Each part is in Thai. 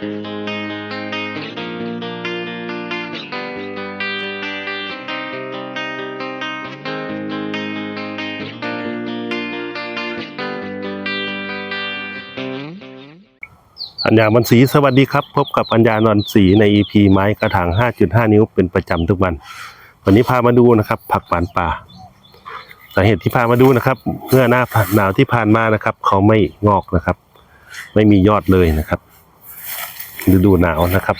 อัญญาบันสีสวัสดีครับ พบกับอัญญานอนสีใน EP ไม้กระถาง 5.5 นิ้วเป็นประจำทุกวัน วันนี้พามาดูนะครับ ผักหวานป่า สาเหตุที่พามาดูนะครับเมื่อหน้าหนาวที่ผ่านมานะครับ เขาไม่งอกนะครับ ไม่มียอดเลยนะครับ ฤดูหนาวนะครับ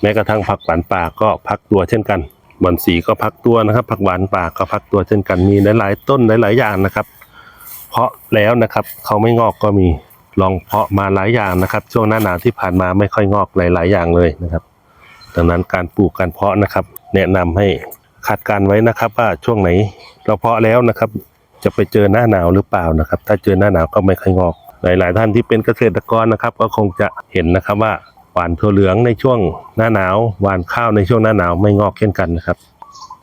แม้กระทั่งผักหวานป่าก็พักตัวเช่นกันบอนสีก็พักตัวนะครับ ผักหวานป่าก็พักตัวเช่นกันมีหลายๆต้นหลายๆอย่างนะครับ เพาะแล้วนะครับเขาไม่งอกก็มีลองเพาะมาหลายอย่างนะครับ ช่วงหน้าหนาวที่ผ่านมาไม่ค่อยงอกหลาย ๆ อย่างเลยนะครับ ดังนั้นการปลูกการเพาะนะครับ แนะนำให้คาดการไว้นะครับว่าช่วงไหนเราเพาะแล้วนะครับ จะไปเจอหน้าหนาวหรือเปล่านะครับ ถ้าเจอหน้าหนาวก็ไม่ค่อยงอก หลาย ๆ ท่านที่เป็นเกษตรกรนะครับ ก็คงจะเห็นนะครับว่าหวานถั่วเหลืองในช่วงหน้าหนาวหวานข้าวในช่วงหน้าหนาวไม่งอกเช่นกันนะครับ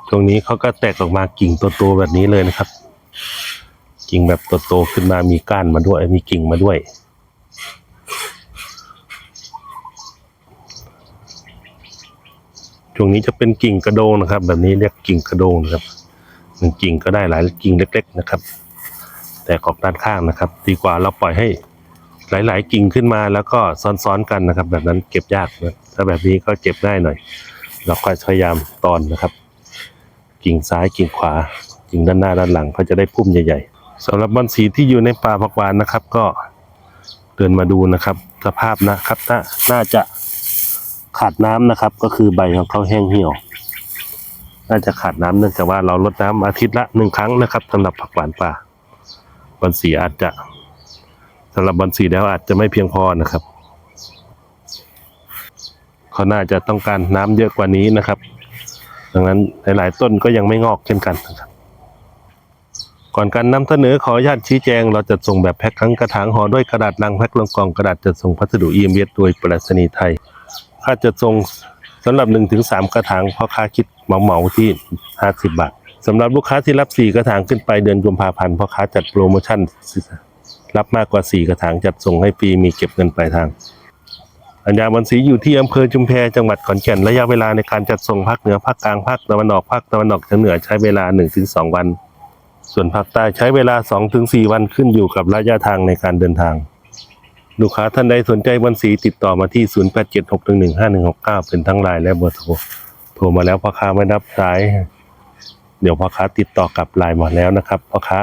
ช่วงนี้เขาก็แตกออกมากิ่งโตๆแบบนี้เลยนะครับ กิ่งแบบโตๆขึ้นมามีก้านมาด้วย มีกิ่งมาด้วยช่วงนี้จะเป็นกิ่งกระโดงนะครับ แบบนี้เรียกกิ่งกระโดงนะครับหนึ่งกิ่งก็ได้หลายกิ่งเล็ก ๆ นะครับ แต่ออกด้านข้างนะครับ ดีกว่าเราปล่อยให้หลาย ๆ กิ่งขึ้นมาแล้วก็ซ้อนๆกันนะครับ แบบนั้นเก็บยากนะถ้าแบบนี้ก็เก็บง่ายหน่อย เราก็พยายามตอนนะครับ กิ่งซ้ายกิ่งขวา กิ่งด้านหน้าด้านหลังเขาจะได้พุ่มใหญ่ ๆสำหรับบอนสีที่อยู่ในป่าผักหวานนะครับ ก็เดินมาดูนะครับ สภาพนะครับน่าน่าจะขาดน้ำนะครับ ก็คือใบของเขาแห้งเหี่ยว น่าจะขาดน้ำเนื่องจากว่าเราลดน้ำอาทิตย์ละหนึ่งครั้งนะครับสำหรับผักหวานป่า บอนสีอาจจะสำหรับบอนสีแล้วอาจจะไม่เพียงพอนะครับเขาน่าจะต้องการน้ำเยอะกว่านี้นะครับ ดังนั้นหลาย ๆ ต้นก็ยังไม่งอกเช่นกันนะครับก่อนการนำเสนอขออนุญาตชี้แจง เราจะส่งแบบแพ็คทั้งกระถางห่อด้วยกระดาษลังแพ็คลงกล่องกระดาษจะส่งพัสดุ EMS โดยปรษณีย์ไทย ค่าจะส่งสำหรับ 1-3ถึงกระถางพ่อค้าคิดเหมาๆที่ 50 บาท สำหรับลูกค้าที่รับ 4 กระถางขึ้นไปเดือนกุมภาพันธ์พ่อค้าจัดโปรโมชั่น รับมากกว่า 4 กระถางจัดส่งให้ฟรีมีเก็บเงินปลายทางอัญญาบันศรีอยู่ที่อำเภอชุมแพจังหวัดขอนแก่นระยะเวลาในการจัดส่งภาคเหนือภาคกลางภาคตะวันออกภาคตะวันออกเฉียงเหนือใช้เวลา 1-2 วัน ส่วนภาคใต้ใช้เวลา 2-4 วันขึ้นอยู่กับระยะทางในการเดินทาง ลูกค้าท่านใดสนใจบันสีติดต่อมาที่ 0876115169 เป็นทั้งไลน์และเบอร์โทรโทรมาแล้วพ่อค้าไม่รับสาย เดี๋ยวพ่อค้าติดต่อกลับไลน์มาแล้วนะครับพ่อค้า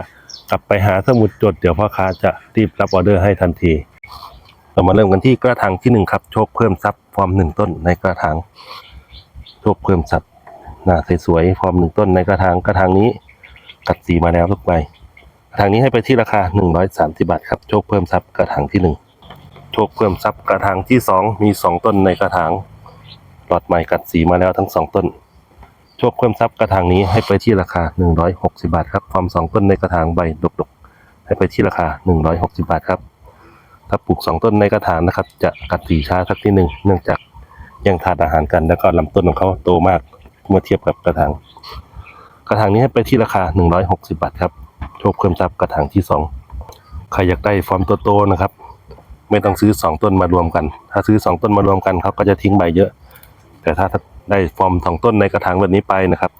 กลับไปหาสมุดจดเดี๋ยวพ่อค้าจะรีบรับออเดอร์ให้ทันทีเรามาเริ่มกันที่กระถางที่หนึ่งครับโชคเพิ่มทรัพย์ฟอร์มหนึ่งต้นในกระถางโชคเพิ่มทรัพย์หน้าสวยๆฟอร์มหนึ่งต้นในกระถางกระถางนี้กัดสีมาแล้วทุกใบกระถางนี้ให้ไปที่ราคา130บาทครับโชคเพิ่มทรัพย์กระถางที่หนึ่งโชคเพิ่มทรัพย์กระถางที่สองมีสองต้นในกระถางหลอดใหม่กัดสีมาแล้วทั้งสองต้น ชคเพิ่มทรัพย์กระถางนี้ให้ไปที่ราคา 160 บาทครับฟอร์มสองต้นในกระถางใบดกๆ ให้ไปที่ราคา 160 บาทครับ ถ้าปลูกสองต้นในกระถางนะครับ จะกัดสีช้าสักที่หนึ่งเนื่องจากยังขาดอาหารกันแล้วก็ลำต้นของเขาโตมากเมื่อเทียบกับกระถางกระถางนี้ให้ไปที่ราคา 160 บาทครับโชคเพิ่มทรัพย์กระถางที่สองใครอยากได้ฟอร์มโตๆนะครับ ไม่ต้องซื้อสองต้นมารวมกัน ถ้าซื้อสองต้นมารวมกันเขาก็จะทิ้งใบเยอะ แต่ถ้า ได้ฟอร์มสองต้นในกระถางแบบนี้ไปนะครับ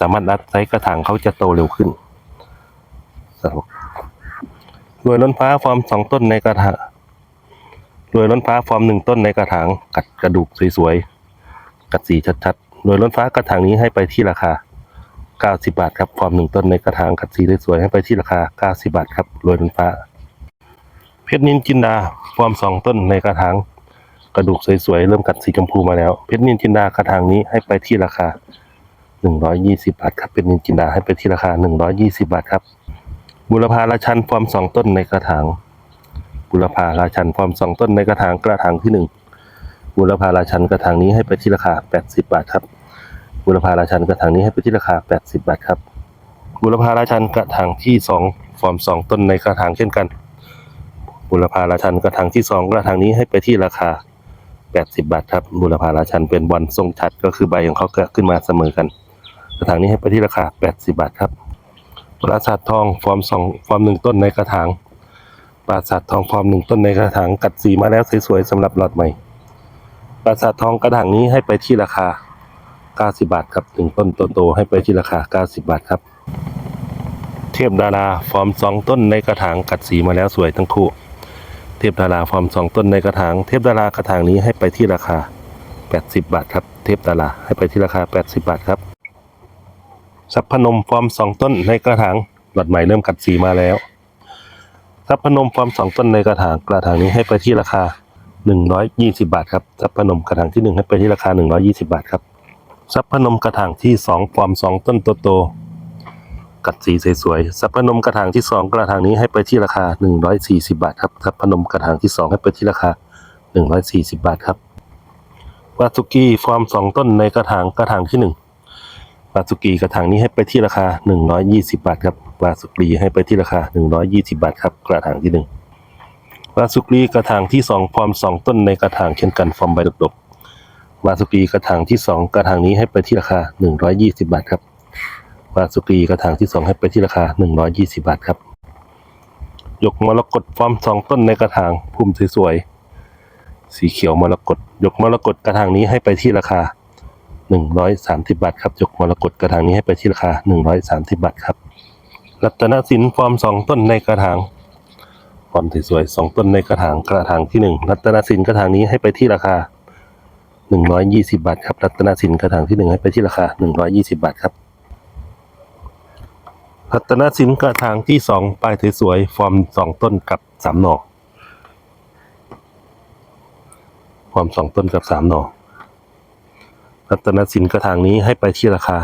สามารถรัดไซส์กระถางเขาจะโตเร็วขึ้นรับรวยล้นฟ้าฟอร์มสองต้นในกระถางรวยล้นฟ้าฟอร์มหนึ่งต้นในกระถางกัดกระดูกสวยๆกัดสีชัดๆรวยล้นฟ้ากระถางนี้ให้ไปที่ราคา90 บาทครับฟอร์มหนึ่งต้นในกระถางกัดสีสวยๆให้ไปที่ราคา 90 บาทครับรวยล้นฟ้า เพชรนินจินดาฟอร์มสองต้นในกระถาง กระดูกสวยๆ เริ่มกัดสีชมพูมาแล้ว เพชรนินจินดากระถางนี้ให้ไปที่ราคา 120 บาทครับ เพชรนินจินดาให้ไปที่ราคา 120 บาทครับ บุรพาราชันฟอร์มสองต้นในกระถาง บุรพาราชันฟอร์มสองต้นในกระถางกระถางที่หนึ่งบุรพาราชันกระถางนี้ให้ไปที่ราคา 80 บาทครับ บุรพาราชันกระถางนี้ให้ไปที่ราคา 80 บาทครับ บุรพาราชันกระถางที่สองฟอร์มสองต้นในกระถางเช่นกัน บุรพาราชันกระถางที่สองกระถางนี้ให้ไปที่ราคา 80 บาทครับบุรพาราชันเป็นบอลทรงชัดก็คือใบของเขาเกิดขึ้นมาเสมอกันกระถางนี้ให้ไปที่ราคา 80 บาทครับปราสาททองฟอร์มสองฟอร์มหนึ่งต้นในกระถางปราสาททองฟอร์มหนึ่งต้นในกระถางกัดสีมาแล้วสวยๆสำหรับหลอดใหม่ปราสาททองกระถางนี้ให้ไปที่ราคา 90 บาทครับหนึ่งต้นโตๆให้ไปที่ราคา 90 บาทครับ เทพดาราฟอร์มสองต้นในกระถางกัดสีมาแล้วสวยทั้งคู่ เทพดาราฟอร์มสองต้นในกระถาง เทพดารากระถางนี้ให้ไปที่ราคา 80 บาทครับ เทพดาราให้ไปที่ราคา 80 บาทครับสัพพนมฟอร์มสองต้นในกระถางหลอดใหม่เริ่มกัดสีมาแล้วสัพพนมฟอร์มสองต้นในกระถางกระถางนี้ให้ไปที่ราคา 120 บาทครับสัพพนมกระถางที่หนึ่งให้ไปที่ราคา 120 บาทครับสัพพนมกระถางที่สองฟอร์มสองต้นโตๆ กัดสีสวยๆสัพพนมกระถางที่สองกระถางนี้ให้ไปที่ราคา 140 บาทครับสัพพนมกระถางที่สองให้ไปที่ราคา 140 บาทครับวาสุกี้ฟอร์มสองต้นในกระถางกระถางที่หนึ่งวาสุกีกระถางนี้ให้ไปที่ราคา 120 บาทครับวาสุกีให้ไปที่ราคา 120 บาทครับกระถางที่หนึ่งวาสุกีกระถางที่สองฟอร์มสองต้นในกระถางเช่นกันฟอร์มใบดกๆวาสุกีกระถางที่สองกระถางนี้ให้ไปที่ราคา 120 บาทครับ วาสุกีกระถางที่สองให้ไปที่ราคา 120 บาทครับ ยกมรกตฟอร์มสองต้นในกระถางพุ่มสวยๆ สีเขียวมรกตยกมรกตกระถางนี้ให้ไปที่ราคา 130 บาทครับ ยกมรกตกระถางนี้ให้ไปที่ราคา 130 บาทครับ รัตนสินฟอร์มสองต้นในกระถางฟอร์มสวยๆสองต้นในกระถางกระถางที่หนึ่งรัตนสินกระถางนี้ให้ไปที่ราคา 120 บาทครับ รัตนสินกระถางที่หนึ่งให้ไปที่ราคา 120 บาทครับ รัตนสินกระถางที่สองปลายสวยๆฟอร์มสองต้นกับสามหน่อฟอร์มสองต้นกับสามหน่อรัตนสินกระถางนี้ให้ไปที่ราคา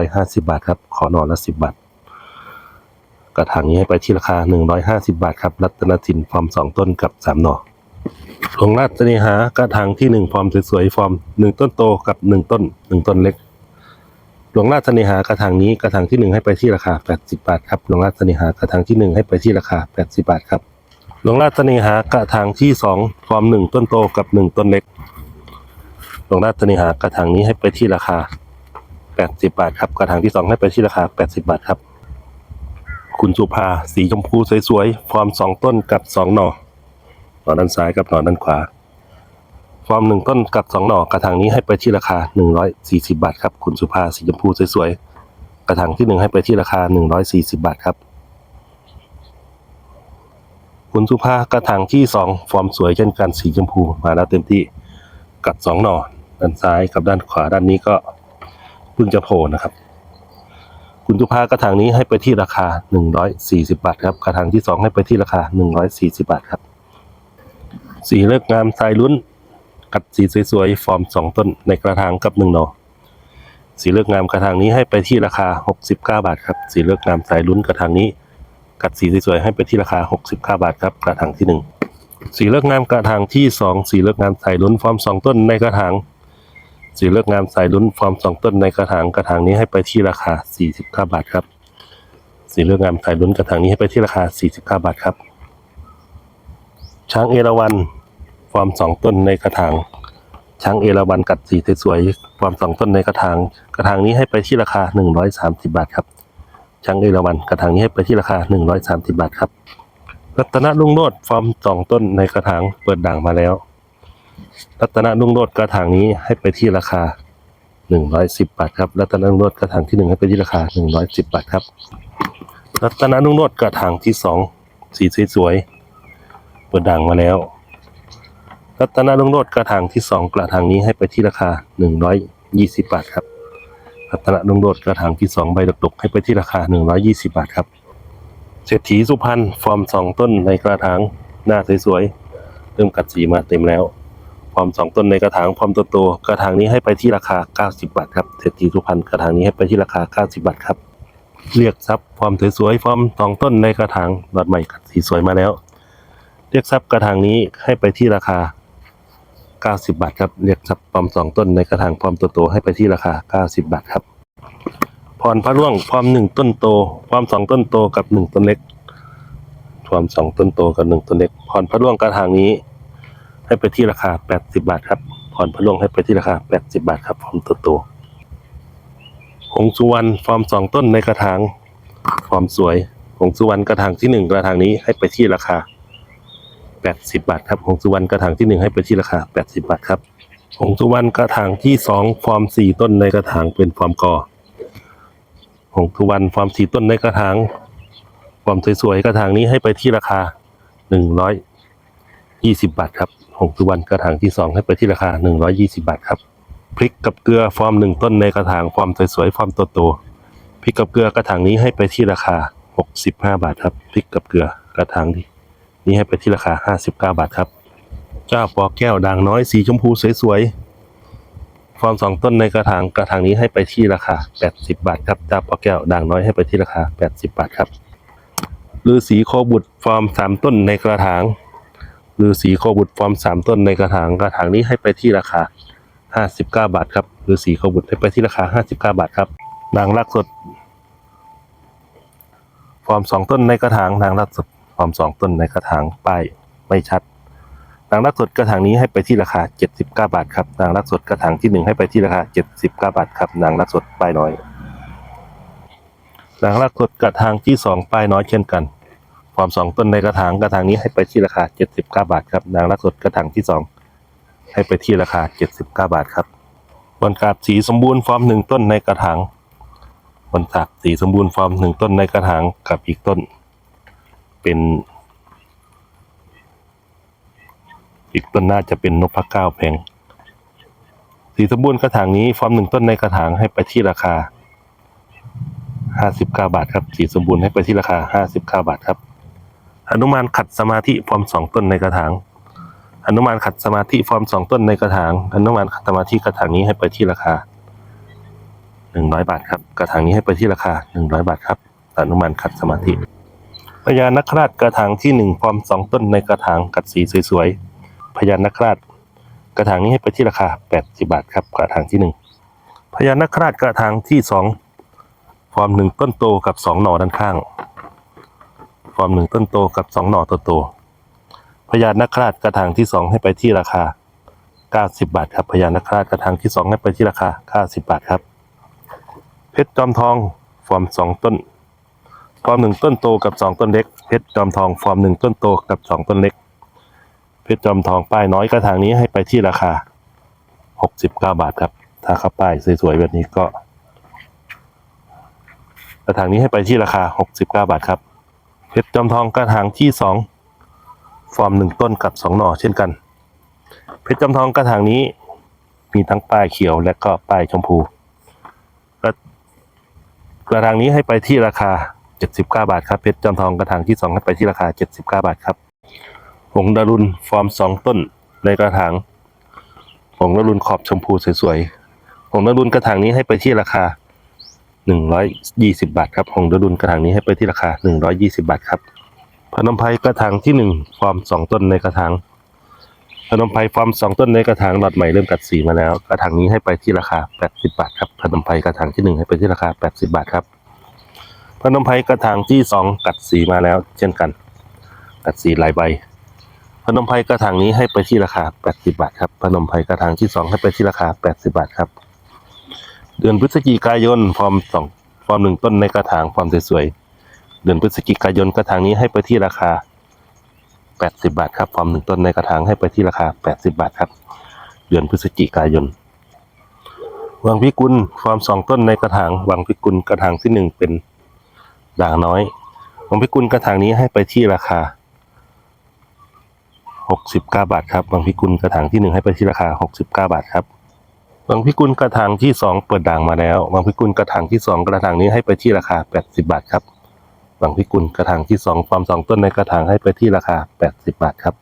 150 บาทครับ ขอหน่อละ 10 บาท กระถางนี้ให้ไปที่ราคา 150 บาทครับ รัตนสินฟอร์ม 2 ต้นกับ 3 หน่อหลวงราชเนหากระถางที่ 1 ฟอร์มสวยๆฟอร์ม 1 ต้นโตกับ 1 ต้น 1 ต้นเล็ก หลวงราชเสนหากระถางนี้กระถางที่1ให้ไปที่ราคา 80 บาทครับหลวงราชเสนหากระถางที่ 1 ให้ไปที่ราคา 80 บาทครับหลวงราชเสนหากระถางที่2ฟอร์ม1ต้นโตกับ 1 ต้นเล็กหลวงราชเสนหากระถางนี้ให้ไปที่ราคา 80 บาทครับกระถางที่ 2 ให้ไปที่ราคา 80 บาทครับ คุณสุภาสีชมพูสวยๆฟอร์ม 2 ต้นกับ 2 หน่อหน่อด้านซ้ายกับหน่อด้านขวา ฟอร์ม1ต้นกับ2หน่อกระถางนี้ให้ไปที่ราคา 140 บาทครับคุณสุภาสีชมพูสวยๆกระถางที่1ให้ไปที่ราคา 140 บาทครับ คุณสุภากระถางที่2ฟอร์มสวยเช่นกันสีชมพูมาแล้วเต็มที่กับสองหน่อด้านซ้ายกับด้านขวาด้านนี้ก็เพิ่งจะโผล่นะครับ คุณจุภากระถางนี้ให้ไปที่ราคา 140 บาทครับกระถางที่2ให้ไปที่ราคา 140 บาทครับสีเลือกงามสายลุ้น กัดสีสวยๆ ฟอร์ม 2 ต้นในกระถางกับ1หน่อสีเลือกงามกระถางนี้ให้ไปที่ราคา 69 บาทครับ สีเลือกงามสายลุ้นกระถางนี้ กัดสีสวยๆให้ไปที่ราคา 69 บาทครับกระถางที่ 1 สีเลือกงามกระถางที่สองสีเลือกงามสายลุ้นฟอร์มสองต้นในกระถางสีเลือกงามสายลุ้นฟอร์มสองต้นในกระถางกระถางนี้ให้ไปที่ราคา 49 บาทครับ สีเลือกงามสายลุ้นกระถางนี้ให้ไปที่ราคา 49 บาทครับช้างเอราวัณ ฟอร์มสองต้นในกระถางช้างเอราวัณกัดสีสวยๆฟอร์มสองต้นในกระถางกระถางนี้ให้ไปที่ราคา 130 บาทครับช้างเอราวัณกระถางนี้ให้ไปที่ราคา 130 บาทครับรัตนรุ่งโรจน์ฟอร์มสองต้นในกระถางเปิดด่างมาแล้ว รัตนรุ่งโรจน์กระถางนี้ให้ไปที่ราคา 110 บาทครับรัตนรุ่งโรจน์กระถางที่หนึ่งให้ไปที่ราคา 110 บาทครับ รัตนรุ่งโรจน์กระถางที่สองสีสวยๆเปิดด่างมาแล้ว รัตนรุ่งโรจน์กระถางที่สองกระถางนี้ให้ไปที่ราคา 120 บาทครับรัตนรุ่งโรจน์กระถางที่สองใบดกๆให้ไปที่ราคา 120 บาทครับ เศรษฐีสุพรรณฟอร์มสองต้นในกระถางหน้าสวยๆเริ่มกัดสีมาเต็มแล้วฟอร์มสองต้นในกระถางฟอร์มโตๆกระถางนี้ให้ไปที่ราคา 90 บาทครับเศรษฐีสุพรรณกระถางนี้ให้ไปที่ราคา 90 บาทครับเรียกทรัพย์ฟอร์มสวยๆฟอร์มสองต้นในกระถางหลอดใหม่กัดสีสวยมาแล้ว เรียกทรัพย์กระถางนี้ให้ไปที่ราคา 90 บาทครับเรียกทรัพย์ฟอมสองต้นในกระถางฟอร์มโตให้ไปที่ราคา 90 บาทครับพรพระร่วงฟอร์มหนึ่งต้นโตฟอร์มสองต้นโตกับหนึ่งต้นเล็กฟอร์มสองต้นโตกับหนึ่งต้นเล็กพรพระร่วงกระถางนี้ ให้ไปที่ราคา 80 บาทครับพรพระร่วงให้ไปที่ราคา 80 บาทครับฟอร์มโตโตหงสุวรรณฟอร์มสองต้นในกระถางฟอร์มสวยหงสุวรรณกระถางที่หนึ่งกระถางนี้ให้ไปที่ราคา 80 บาทครับหงสุวรรณกระถางที่หนึ่งให้ไปที่ราคา 80 บาทครับหงสุวรรณกระถางที่สองฟอร์มสี่ต้นในกระถางเป็นฟอร์มกอหงสุวรรณฟอร์มสี่ต้นในกระถางฟอร์มสวยๆกระถางนี้ให้ไปที่ราคา 120 บาทครับหงสุวรรณกระถางที่สองให้ไปที่ราคา 120 บาทครับพริกกับเกลือฟอร์มหนึ่งต้นในกระถางฟอร์มสวยๆฟอร์มโตๆพริกกับเกลือกระถางนี้ให้ไปที่ราคา 65 บาทครับพริกกับเกลือกระถางนี้ นี่ให้ไปที่ราคา 59 บาทครับเจ้าปอแก้วด่างน้อยสีชมพูสวยๆฟอร์มสองต้นในกระถางกระถางนี้ให้ไปที่ราคา 80 บาทครับเจ้าปอแก้วด่างน้อยให้ไปที่ราคา 80 บาทครับลือสีโคบุตรฟอร์มสามต้นในกระถางลือสีโคบุตรฟอร์มสามต้นในกระถางกระถางนี้ให้ไปที่ราคา 59 บาทครับลือสีโคบุตรให้ไปที่ราคา 59 บาทครับด่างรักสดฟอร์มสองต้นในกระถางด่างรักสด ฟอร์มสองต้นในกระถางป้ายไม่ชัดนางรักสดกระถางนี้ให้ไปที่ราคา 79 บาทครับนางรักสดกระถางที่หนึ่งให้ไปที่ราคา 79 บาทครับนางรักสดป้ายน้อยนางรักสดกระถางที่สองป้ายน้อยเช่นกันฟอร์มสองต้นในกระถางกระถางนี้ให้ไปที่ราคา 79 บาทครับนางรักสดกระถางที่สองให้ไปที่ราคา 79 บาทครับบนกาบสีสมบูรณ์ฟอร์มหนึ่งต้นในกระถางบนกาบสีสมบูรณ์ฟอร์มหนึ่งต้นในกระถางกับอีกต้น เป็นอีกต้นน่าจะเป็นนกพเก้าแพง สีสมบูรณ์กระถางนี้ ฟอร์มหนึ่งต้นในกระถางให้ไปที่ราคาห้าสิบเก้าบาทครับ สีสมบูรณ์ให้ไปที่ราคาห้าสิบเก้าบาทครับหนุมานขัดสมาธิฟอร์มสองต้นในกระถางหนุมานขัดสมาธิฟอร์มสองต้นในกระถางหนุมานขัดสมาธิกระถางนี้ให้ไปที่ราคาหนึ่งร้อยบาทครับ กระถางนี้ให้ไปที่ราคาหนึ่งร้อยบาทครับหนุมานขัดสมาธิ พญานาคราชกระถางที่หนึ่งฟอร์มสองต้นในกระถางกัดสีสวยๆพญานาคราชกระถางนี้ให้ไปที่ราคา80บาทครับกระถางที่หนึ่งพญานาคราชกระถางที่สองฟอร์มหนึ่งต้นโตกับสองหน่อด้านข้าง ฟอร์มหนึ่งต้นโตกับสองหน่อโตๆพญานาคราชกระถางที่สองให้ไปที่ราคา90 บาทครับพญานาคราชกระถางที่สองให้ไปที่ราคา90บาทครับ เพชรจอมทองฟอร์มสองต้น ฟอร์มหนึ่งต้นโตกับสองต้นเล็ก เพชรจอมทองฟอร์มหนึ่งต้นโตกับสองต้นเล็ก เพชรจอมทองป้ายน้อยกระถางนี้ให้ไปที่ราคาหกสิบเก้าบาทครับ ถ้าเข้าป้ายสวยๆแบบนี้ก็ กระถางนี้ให้ไปที่ราคาหกสิบเก้าบาทครับ เพชรจอมทองกระถางที่สองฟอร์มหนึ่งต้นกับสองหน่อเช่นกัน เพชรจอมทองกระถางนี้มีทั้งป้ายเขียวและก็ป้ายชมพูกระถางนี้ให้ไปที่ราคา 79 บาทครับเพชรจอมทองกระถางที่2ให้ไปที่ราคา 79 บาทครับหงดารุณฟอร์ม 2 ต้นในกระถางหงดารุณขอบชมพูสวยๆหงดารุณกระถางนี้ให้ไปที่ราคา 120 บาทครับหงดารุณกระถางนี้ให้ไปที่ราคา 120 บาทครับพนมไพรกระถางที่ 1 ฟอร์ม 2 ต้นในกระถางพนมไพรฟอร์ม2ต้นในกระถางหลอดใหม่เริ่มกัดสีมาแล้ว กระถางนี้ให้ไปที่ราคา 80 บาทครับพนมไพรกระถางที่ 1 ให้ไปที่ราคา 80 บาทครับ พนมไพรกระถางที่2กัดสีมาแล้ว เช่นกัน กัดสีหลายใบ พนมไพรกระถางนี้ให้ไปที่ราคา 80 บาทครับ พนมไพรกระถางที่2ให้ไปที่ราคา 80 บาทครับ เดือนพฤศจิกายนฟอร์มสองฟอร์มหนึ่งต้นในกระถางฟอร์มสวยๆ เดือนพฤศจิกายนกระถางนี้ให้ไปที่ราคา 80 บาทครับ ฟอร์มหนึ่งต้นในกระถางให้ไปที่ราคา 80 บาทครับ เดือนพฤศจิกายนวังพิกุลฟอร์มสองต้นในกระถางวังพิกุลกระถางที่หนึ่งเป็น ด่างน้อยวังพิกุลกระถางนี้ให้ไปที่ราคา 69 บาทครับวังพิกุลกระถางที่หนึ่งให้ไปที่ราคา 69 บาทครับวังพิกุลกระถางที่สองเปิดด่างมาแล้ววังพิกุลกระถางที่สองกระถางนี้ให้ไปที่ราคา 80 บาทครับวังพิกุลกระถางที่สองฟอร์มสองต้นในกระถางให้ไปที่ราคา 80 บาทครับ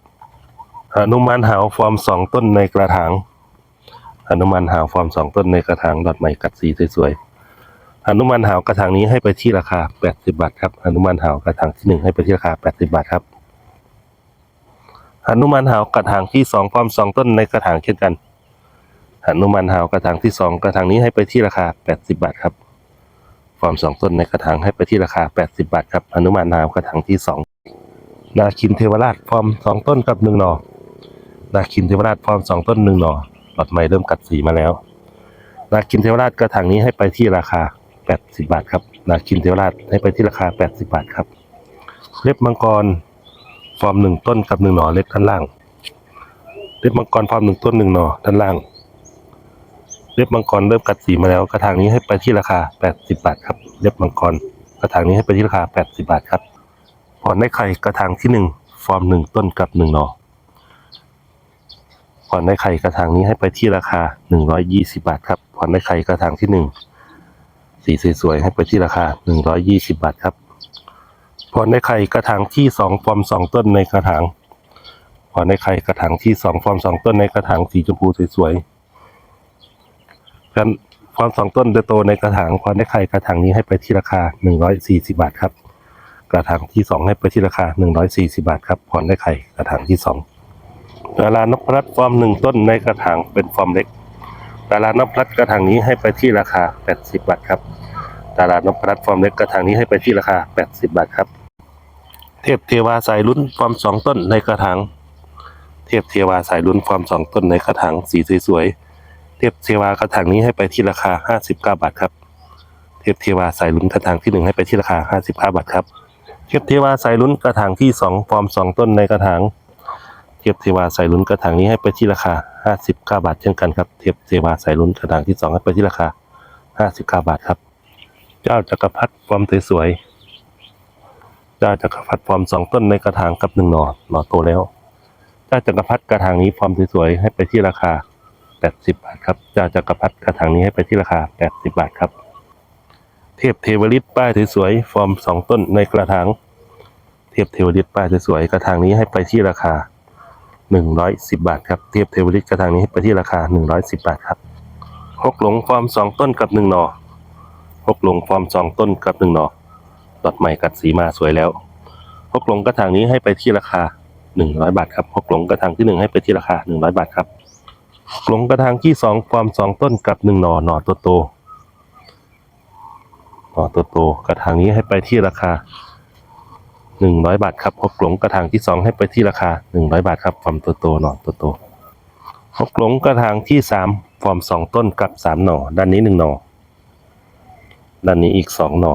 หนุมานหาวฟอร์มสองต้นในกระถางหนุมานหาวฟอร์มสองต้นในกระถางดอดใหม่กัดสีสวยๆ หนุมานหาวกระถางนี้ให้ไปที่ราคา 80 บาทครับหนุมานหาวกระถางที่หนึ่งให้ไปที่ราคา80บาทครับหนุมานหาวกระถางที่สองฟอมสองต้นในกระถางเช่นกันหนุมานหาวกระถางที่สองกระถางนี้ให้ไปที่ราคา 80 บาทครับฟอร์มสองต้นในกระถางให้ไปที่ราคา 80 บาทครับหนุมานหาวกระถางที่สองนาคินเทวราชฟอร์มสองต้นกับหนึ่งหน่อนาคินเทวราชฟอร์มสองต้นหนึ่งหน่อหลอดใหม่เริ่มกัดสีมาแล้ว นาคินเทวราชกระถางนี้ให้ไปที่ราคา 80 บาทครับนาคินเทวราชให้ไปที่ราคา 80 บาทครับ เล็บมังกรฟอร์มหนึ่งต้นกับหนึ่งหน่อเล็กด้านล่าง เล็บมังกรฟอร์มหนึ่งต้นหนึ่งหน่อด้านล่าง เล็บมังกรเริ่มกัดสีมาแล้ว กระถางนี้ให้ไปที่ราคา 80 บาทครับเล็บมังกรกระถางนี้ให้ไปที่ราคา 80 บาทครับผ่อนได้ไข่กระถางที่หนึ่งฟอร์มหนึ่งต้นกับหนึ่งหน่อผ่อนได้ไข่กระถางนี้ให้ไปที่ราคา 120 บาทครับผ่อนได้ไข่กระถางที่หนึ่ง สีสวยๆให้ไปที่ราคา 120 บาทครับผ่อนได้ไข่กระถางที่สองฟอร์มสองต้นในกระถางผ่อนได้ไข่กระถางที่สองฟอร์มสองต้นในกระถางสีชมพูสวยๆกันความสองต้นโตในกระถางความได้ไข่กระถางนี้ให้ไปที่ราคา 140 บาทครับ กระถางที่ 2 ให้ไปที่ราคา 140 บาทครับผ่อนได้ไข่กระถางที่2ดารานพรัตฟอร์มหนึ่งต้นในกระถางเป็นฟอร์มเล็ก ดารานพรัตกระถางนี้ให้ไปที่ราคา 80 บาทครับดารานพรัตฟอร์มเล็กกระถางนี้ให้ไปที่ราคา 80 บาทครับ เทพเทวาสายลุ้นฟอร์มสองต้นในกระถาง เทพเทวาสายลุ้นฟอร์มสองต้นในกระถางสีสวยๆ เทพเทวากระถางนี้ให้ไปที่ราคา 59 บาทครับ เทพเทวาสายลุ้นกระถางที่ 1 ให้ไปที่ราคา 59 บาทครับ เทพเทวาสายลุ้นกระถางที่ 2 ฟอร์ม 2 ต้นในกระถาง เทพเทวาสายลุ้นกระถางนี้ให้ไปที่ราคา 59 บาทเช่นกันครับ เทพเทวาสายลุ้นกระถางที่ 2 ให้ไปที่ราคา 59 บาทครับ เจ้าจักรพรรดิฟอร์มสวยๆเจ้าจักรพรรดิฟอร์ม2ต้นในกระถางกับ1หน่อหน่อโตแล้ว เจ้าจักรพรรดิกระถางนี้ฟอร์มสวยๆให้ไปที่ราคา 80 บาทครับเจ้าจักรพรรดิกระถางนี้ให้ไปที่ราคา 80 บาทครับ เทพเทวฤทธิ์ป้ายสวยๆฟอร์ม2ต้นในกระถางเทพเทวฤทธิ์ป้ายสวยๆกระถางนี้ให้ไปที่ราคา 110 บาทครับเทพเทวฤทธิ์กระถางนี้ไปที่ราคา 110 บาทครับฮกหลงฟอร์ม2ต้นกับ1หน่อฮกหลงฟอร์ม2ต้นกับหน่อดอดใหม่กัดสีมาสวยแล้วฮกหลงกระถางนี้ให้ไปที่ราคา 100 บาทครับฮกหลงกระถางที่ 1 ให้ไปที่ราคา 100 บาทครับหลงกระถางที่สองฟอร์มสองต้นกับหนึ่งหน่อหน่อโตโตหน่อโตโตกระถางนี้ให้ไปที่ราคา หนึ่งร้อยบาทครับหกหลงกระถางที่สองให้ไปที่ราคาหนึ่งร้อยบาทครับฟอร์มโตโตหน่อโตโตหกหลงกระถางที่สามฟอร์มสองต้นกับสามหน่อด้านนี้หนึ่งหน่อด้านนี้อีกสองหน่อ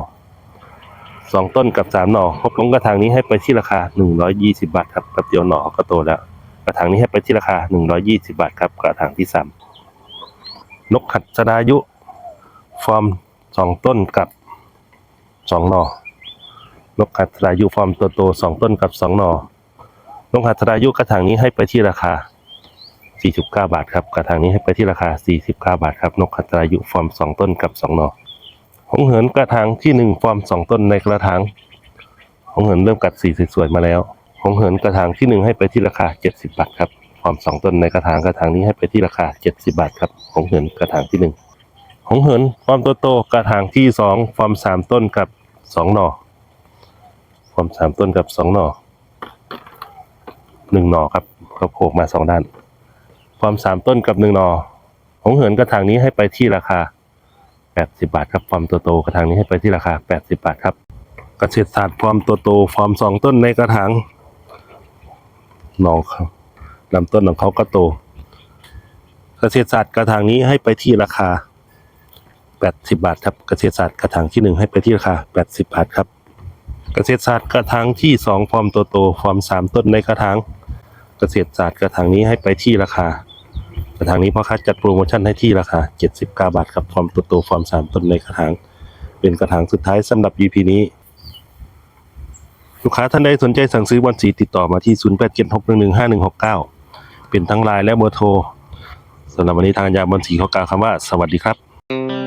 สองต้นกับสามหน่อหกหลงกระถางนี้ให้ไปที่ราคาหนึ่งร้อยยี่สิบาทครับแป๊บเดียวหน่อก็โตแล้ว กระถางนี้ให้ไปที่ราคา 120 บาทครับกระถางที่ 3 นกขัดสดายุ ฟอร์ม 2 ต้นกับ 2 หน่อ นกขัดสดายุฟอร์มตัวโต2ต้นกับ2หน่อนกขัดสดายุกระถางนี้ให้ไปที่ราคา 49 บาทครับกระถางนี้ให้ไปที่ราคา 49 บาทครับนกขัดสดายุฟอร์ม2ต้นกับ2หน่อหงเหินกระถางที่1ฟอร์ม2ต้นในกระถางหงเหินเริ่มกัดสีสวยๆมาแล้วหงเหินกระถางที่หนึ่งให้ไปที่ราคา 70 บาทครับฟอร์มสองต้นในกระถางกระถางนี้ให้ไปที่ราคา 70 บาทครับหงเหินกระถางที่หนึ่งหงเหินฟอร์มโตโตกระถางที่สองฟอร์มสามต้นกับสองหน่อ อมสามต้นกับสองหน่อหนึ่งหน่อครับก็โผล่มาสองด้านฟอร์มสามต้นกับหนึ่งหน่อหงเหินกระถางนี้ให้ไปที่ราคา80บาทครับฟอร์มโตโตกระถางนี้ให้ไปที่ราคา80บาทครับเกษตรศาสตร์ฟอร์มตัวโตฟอร์มสองต้นในกระถางหน่องเขาลำต้นของเขาก็โตเกษตรศาสตร์กระถางนี้ให้ไปที่ราคา80บาทครับเกษตรศาสตร์กระถางที่หนึ่งให้ไปที่ราคา80บาทครับ เกษตรศาสตร์กระถางที่สองฟอร์มตัวโตฟอร์มสามต้นในกระถางเกษตรศาสตร์กระถางนี้ให้ไปที่ราคา กระถางนี้พ่อค้าจัดโปรโมชั่นให้ที่ราคา 79 บาทครับฟอร์มตัวโตฟอร์มสามต้นในกระถางเป็นกระถางสุดท้ายสำหรับ EP นี้ลูกค้าท่านใดสนใจสั่งซื้อบอลสีติดต่อมาที่ 0876115169 เป็นทั้งไลน์และเบอร์โทรสำหรับวันนี้ทางยาบอลสีขอกล่าวคำว่า สวัสดีครับ